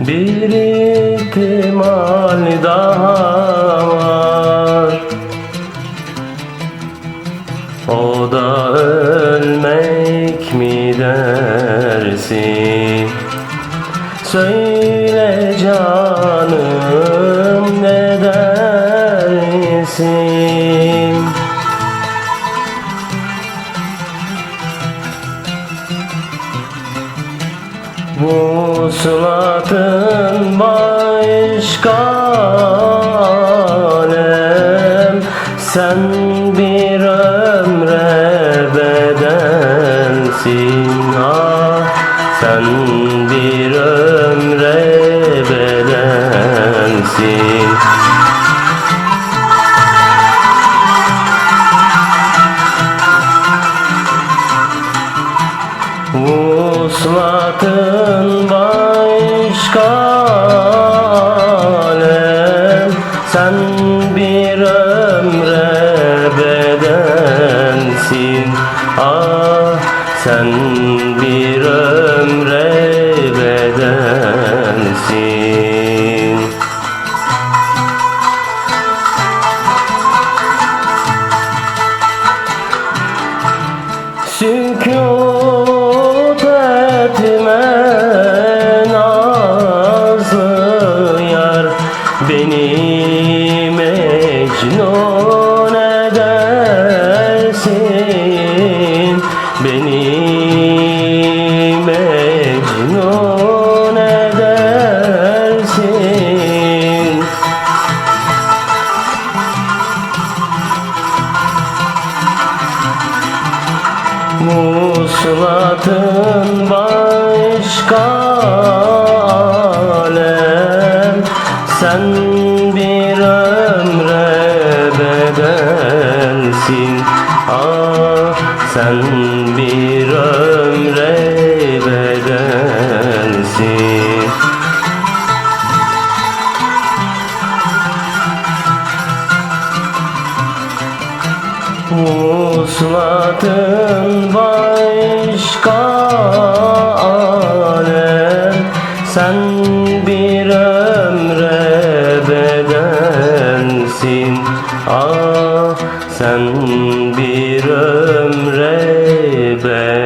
Bir ihtimal daha var. O da ölmek mi dersin? Söyle canım ne dersin Bu sulatın başka alem Sen bir ömre bedelsin ah Sen bir ömre bedelsin Vuslatın başka alem Sen bir ömre bedensin. Ah sen bir ömre Beni mecnun edersin. Beni mecnun edersin. Muslatın başka Sen bir ömre bedelsin. Ah sen bir ömre bedelsin. Vuslatın başka alem. Sen bedensin Ah sen bir ömre bedensin